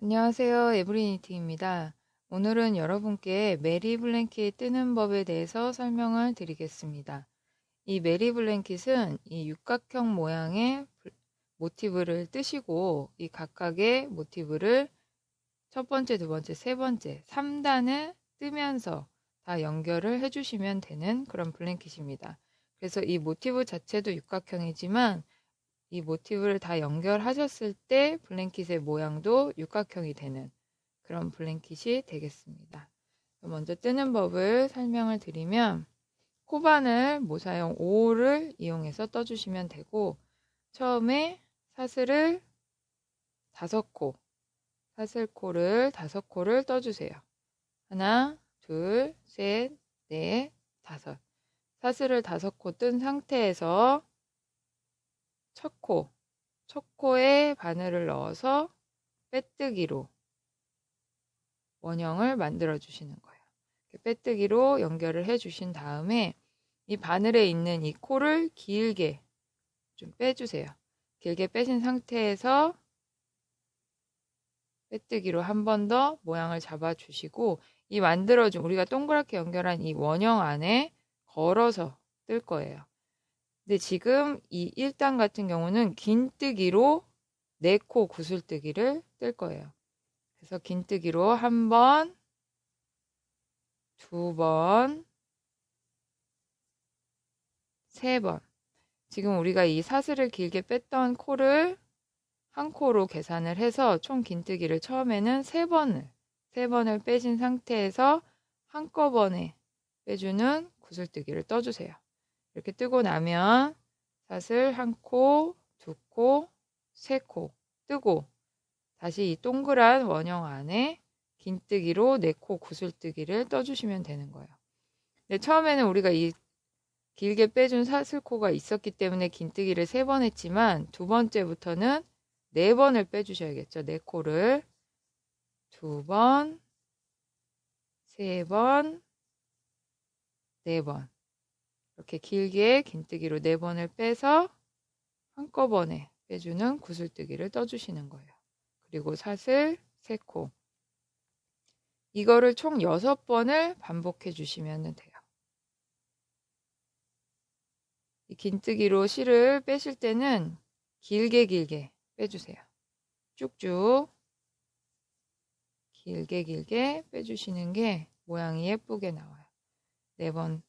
안녕하세요. 에브리니티입니다. 오늘은 여러분께 메리 블랭킷 뜨는 법에 대해서 설명을 드리겠습니다. 이 메리 블랭킷은 이 육각형 모양의 모티브를 뜨시고 이 각각의 모티브를 첫 번째, 두 번째, 세 번째, 3단을 뜨면서 다 연결을 해주시면 되는 그런 블랭킷입니다. 그래서 이 모티브 자체도 육각형이지만 이 모티브를 다 연결하셨을 때 블랭킷의 모양도 육각형이 되는 그런 블랭킷이 되겠습니다. 먼저 뜨는 법을 설명을 드리면 코바늘 모사용 5를 이용해서 떠주시면 되고 처음에 사슬을 다섯 코 사슬코를 다섯 코를 떠주세요. 하나, 둘, 셋, 넷, 다섯 사슬을 다섯 코뜬 상태에서 첫 코, 첫 코에 바늘을 넣어서 빼뜨기로 원형을 만들어 주시는 거예요. 빼뜨기로 연결을 해 주신 다음에 이 바늘에 있는 이 코를 길게 좀 빼주세요. 길게 빼신 상태에서 빼뜨기로 한 번 더 모양을 잡아 주시고 이 만들어준 우리가 동그랗게 연결한 이 원형 안에 걸어서 뜰 거예요. 근데 지금 이 1단 같은 경우는 긴뜨기로 4코 구슬뜨기를 뜰 거예요. 그래서 긴뜨기로 한 번, 두 번, 세 번. 지금 우리가 이 사슬을 길게 뺐던 코를 한 코로 계산을 해서 총 긴뜨기를 처음에는 세 번을, 세 번을 빼신 상태에서 한꺼번에 빼주는 구슬뜨기를 떠주세요. 이렇게 뜨고 나면 사슬 한 코, 두 코, 세 코 뜨고 다시 이 동그란 원형 안에 긴뜨기로 네 코 구슬뜨기를 떠주시면 되는 거예요. 근데 처음에는 우리가 이 길게 빼준 사슬코가 있었기 때문에 긴뜨기를 세 번 했지만 두 번째부터는 네 번을 빼주셔야겠죠. 네 코를 두 번, 세 번, 네 번. 이렇게 길게 긴뜨기로 네 번을 빼서 한꺼번에 빼주는 구슬뜨기를 떠주시는 거예요. 그리고 사슬 3코. 이거를 총 6번을 반복해 주시면 돼요. 이 긴뜨기로 실을 빼실 때는 길게 길게 빼주세요. 쭉쭉 길게 길게 빼주시는 게 모양이 예쁘게 나와요. 네 번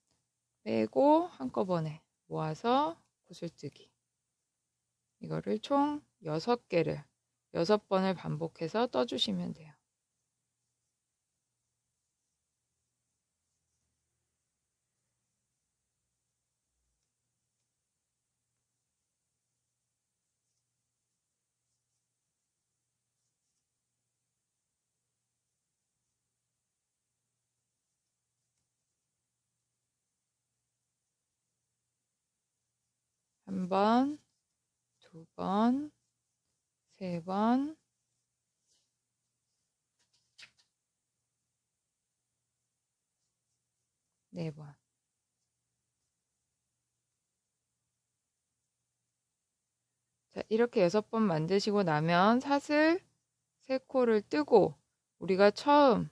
빼고 한꺼번에 모아서 구슬뜨기. 이거를 총 6개를 6번을 반복해서 떠주시면 돼요. 번, 두 번, 세 번, 네 번. 자, 이렇게 여섯 번 만드시고 나면 사슬 세 코를 뜨고 우리가 처음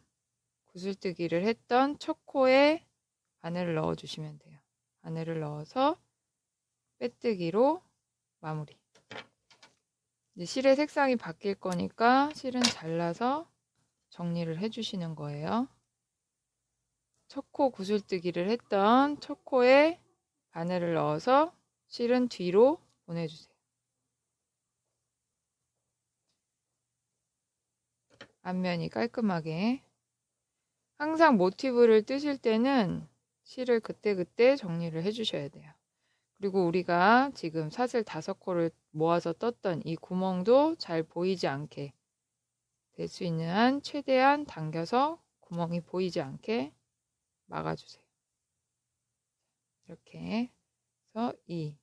구슬뜨기를 했던 첫 코에 바늘을 넣어 주시면 돼요. 바늘을 넣어서 빼뜨기로 마무리. 이제 실의 색상이 바뀔 거니까 실은 잘라서 정리를 해주시는 거예요. 첫 코 구슬뜨기를 했던 첫 코에 바늘을 넣어서 실은 뒤로 보내주세요. 앞면이 깔끔하게 항상 모티브를 뜨실 때는 실을 그때그때 정리를 해주셔야 돼요. 그리고 우리가 지금 사슬 다섯 코를 모아서 떴던 이 구멍도 잘 보이지 않게 될 수 있는 한 최대한 당겨서 구멍이 보이지 않게 막아주세요. 이렇게 해서 이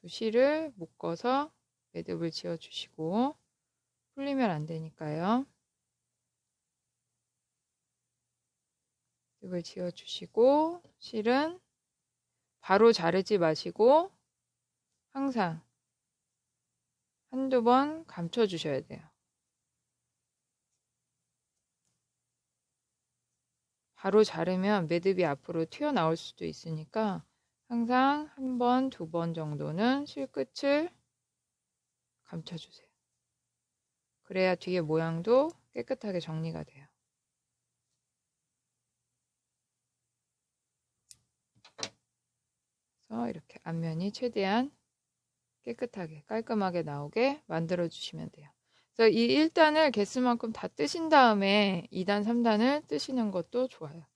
두 실을 묶어서 매듭을 지어주시고 풀리면 안 되니까요. 습을 지어주시고 실은 바로 자르지 마시고 항상 한 한두 번 감춰주셔야 돼요. 바로 자르면 매듭이 앞으로 튀어나올 수도 있으니까 항상 한 번, 두 번 정도는 실끝을 감춰주세요. 그래야 뒤에 모양도 깨끗하게 정리가 돼요. 그래서 이렇게 앞면이 최대한 깨끗하게 깔끔하게 나오게 만들어 주시면 돼요. 그래서 이 1단을 개수만큼 다 뜨신 다음에 2단, 3단을 뜨시는 것도 좋아요.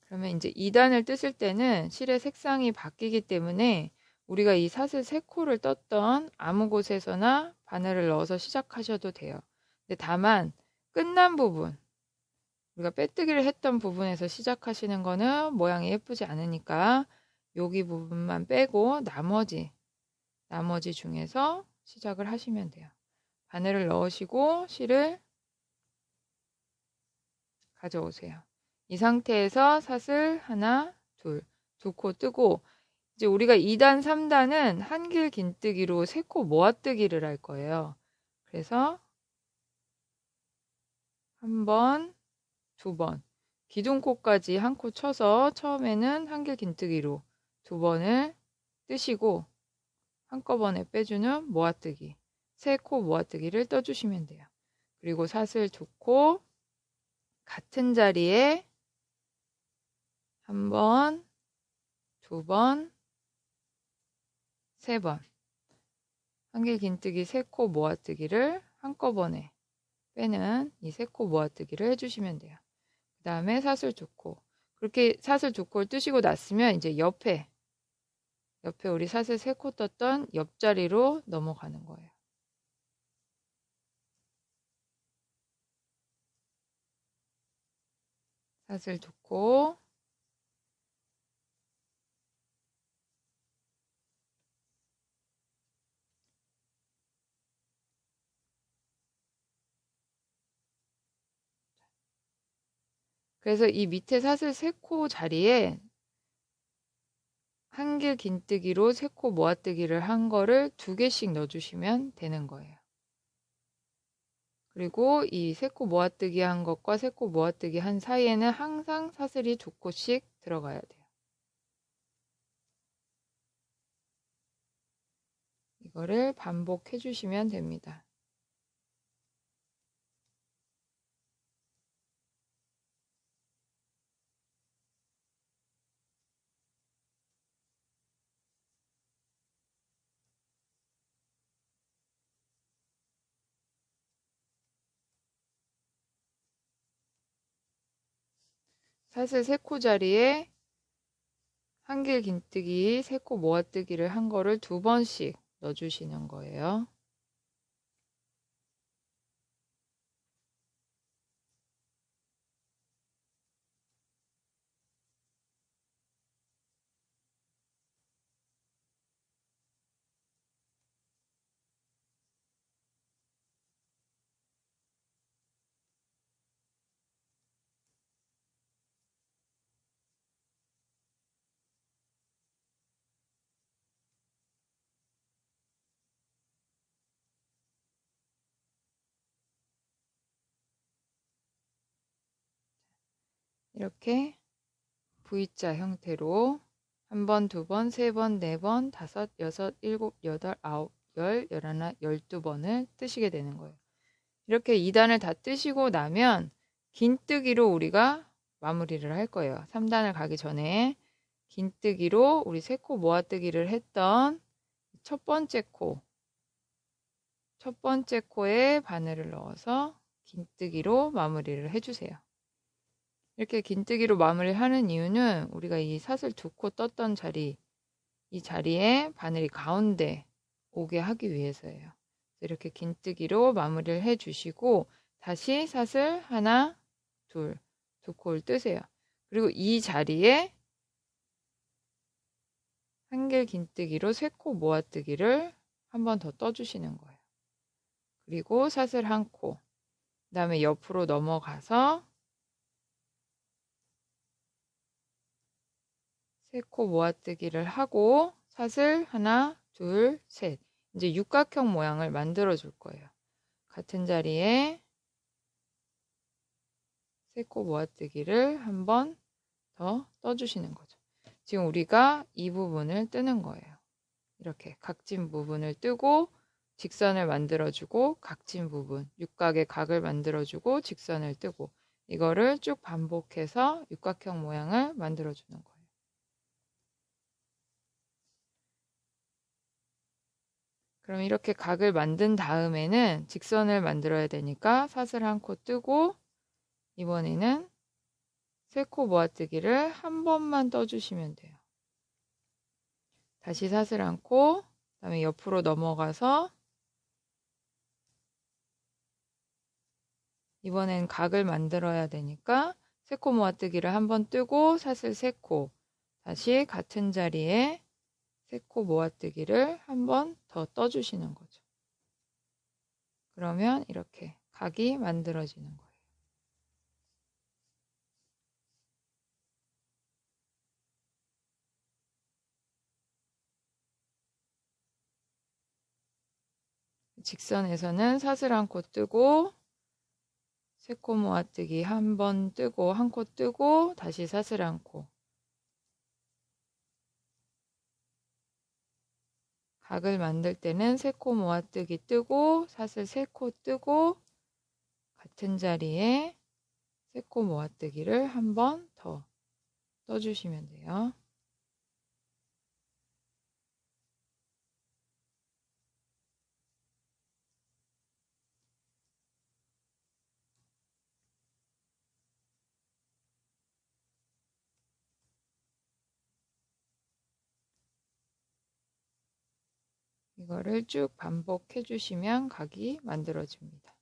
그러면 이제 2단을 뜨실 때는 실의 색상이 바뀌기 때문에 우리가 이 사슬 3코를 떴던 아무 곳에서나 바늘을 넣어서 시작하셔도 돼요. 근데 다만 끝난 부분, 우리가 빼뜨기를 했던 부분에서 시작하시는 거는 모양이 예쁘지 않으니까 여기 부분만 빼고 나머지 나머지 중에서 시작을 하시면 돼요. 바늘을 넣으시고 실을 가져오세요. 이 상태에서 사슬 하나, 둘, 두 코 뜨고 이제 우리가 2단, 3단은 한길 긴뜨기로 세 코 모아뜨기를 할 거예요. 그래서 한 번, 두 번, 기둥 코까지 한 코 쳐서 처음에는 한길 긴뜨기로 두 번을 뜨시고 한꺼번에 빼주는 모아뜨기, 세 코 모아뜨기를 떠주시면 돼요. 그리고 사슬 두 코 같은 자리에 한 번, 두 번, 세 번. 한길 긴뜨기 세 코 모아뜨기를 한꺼번에 빼는 이 세 코 모아뜨기를 해주시면 돼요. 그 다음에 사슬 두 코. 그렇게 사슬 두 코를 뜨시고 났으면 이제 옆에 옆에 우리 사슬 세 코 떴던 옆자리로 넘어가는 거예요. 사슬 두 코. 그래서 이 밑에 사슬 세코 자리에 한길 긴뜨기로 세코 모아뜨기를 한 거를 두 개씩 넣어주시면 되는 거예요. 그리고 이세코 모아뜨기 한 것과 세코 모아뜨기 한 사이에는 항상 사슬이 두 코씩 들어가야 돼요. 이거를 반복해 주시면 됩니다. 사슬 세코 자리에 한길 긴뜨기, 세코 모아뜨기를 한 거를 두 번씩 넣어주시는 거예요. 이렇게 V자 형태로 한 번, 두 번, 세 번, 네 번, 다섯, 여섯, 일곱, 여덟, 아홉, 열, 열하나, 열두 번을 뜨시게 되는 거예요. 이렇게 2단을 다 뜨시고 나면 긴뜨기로 우리가 마무리를 할 거예요. 3단을 가기 전에 긴뜨기로 우리 세 코 모아뜨기를 했던 첫 번째 코, 첫 번째 코에 바늘을 넣어서 긴뜨기로 마무리를 해주세요. 이렇게 긴뜨기로 마무리하는 이유는 우리가 이 사슬 두 코 떴던 자리, 이 자리에 바늘이 가운데 오게 하기 위해서예요. 이렇게 긴뜨기로 마무리를 해주시고 다시 사슬 하나, 둘, 두 코를 뜨세요. 그리고 이 자리에 한길 긴뜨기로 세 코 모아뜨기를 한 번 더 떠주시는 거예요. 그리고 사슬 한 코, 그 다음에 옆으로 넘어가서 세 코 모아뜨기를 하고 사슬 하나, 둘, 셋 이제 육각형 모양을 만들어 줄 거예요. 같은 자리에 세 코 모아뜨기를 한 번 더 떠주시는 거죠. 지금 우리가 이 부분을 뜨는 거예요. 이렇게 각진 부분을 뜨고 직선을 만들어주고 각진 부분, 육각의 각을 만들어주고 직선을 뜨고 이거를 쭉 반복해서 육각형 모양을 만들어주는 거예요. 그럼 이렇게 각을 만든 다음에는 직선을 만들어야 되니까 사슬 한 코 뜨고 이번에는 세 코 모아뜨기를 한 번만 떠주시면 돼요. 다시 사슬 한 코, 그 다음에 옆으로 넘어가서 이번엔 각을 만들어야 되니까 세 코 모아뜨기를 한 번 뜨고 사슬 세 코, 다시 같은 자리에 세코 모아뜨기를 한 번 더 떠주시는 거죠. 그러면 이렇게 각이 만들어지는 거예요. 직선에서는 사슬 한 코 뜨고 세코 모아뜨기 한 번 뜨고 한 코 뜨고 다시 사슬 한 코. 각을 만들 때는 세 코 모아뜨기 뜨고 사슬 세 코 뜨고 같은 자리에 세 코 모아뜨기를 한 번 더 떠주시면 돼요. 이거를 쭉 반복해 주시면 각이 만들어집니다.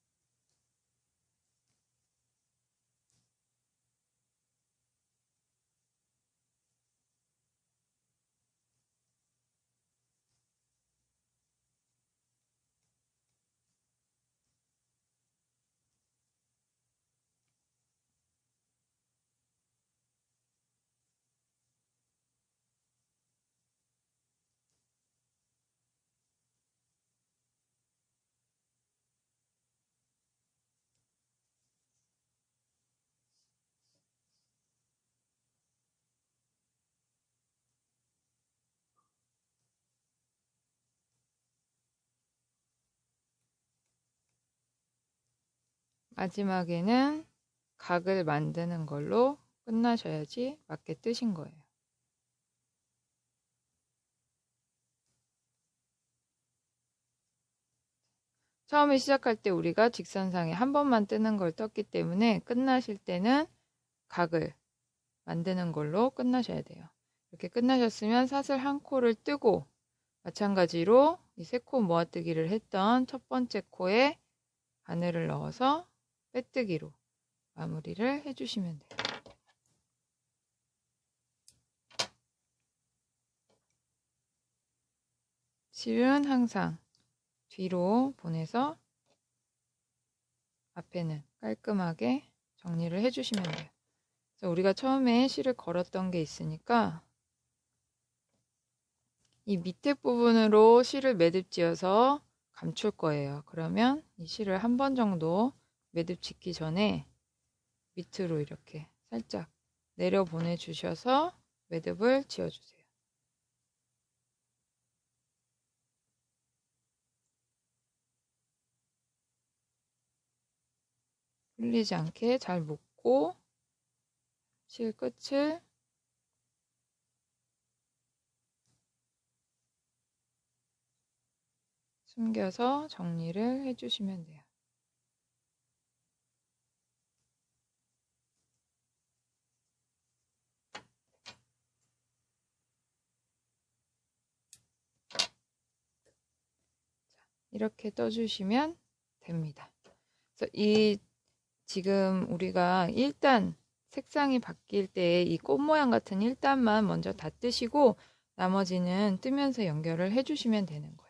마지막에는 각을 만드는 걸로 끝나셔야지 맞게 뜨신 거예요. 처음에 시작할 때 우리가 직선상에 한 번만 뜨는 걸 떴기 때문에 끝나실 때는 각을 만드는 걸로 끝나셔야 돼요. 이렇게 끝나셨으면 사슬 한 코를 뜨고 마찬가지로 이 세 코 모아뜨기를 했던 첫 번째 코에 바늘을 넣어서 빼뜨기로 마무리를 해주시면 돼요. 실은 항상 뒤로 보내서 앞에는 깔끔하게 정리를 해주시면 돼요. 그래서 우리가 처음에 실을 걸었던 게 있으니까 이 밑에 부분으로 실을 매듭 지어서 감출 거예요. 그러면 이 실을 한 번 정도 매듭 짓기 전에 밑으로 이렇게 살짝 내려 보내주셔서 매듭을 지어주세요. 풀리지 않게 잘 묶고 실 끝을 숨겨서 정리를 해주시면 돼요. 이렇게 떠주시면 됩니다. 그래서 이 지금 우리가 일단 색상이 바뀔 때 이 꽃 모양 같은 일단만 먼저 다 뜨시고 나머지는 뜨면서 연결을 해주시면 되는 거예요.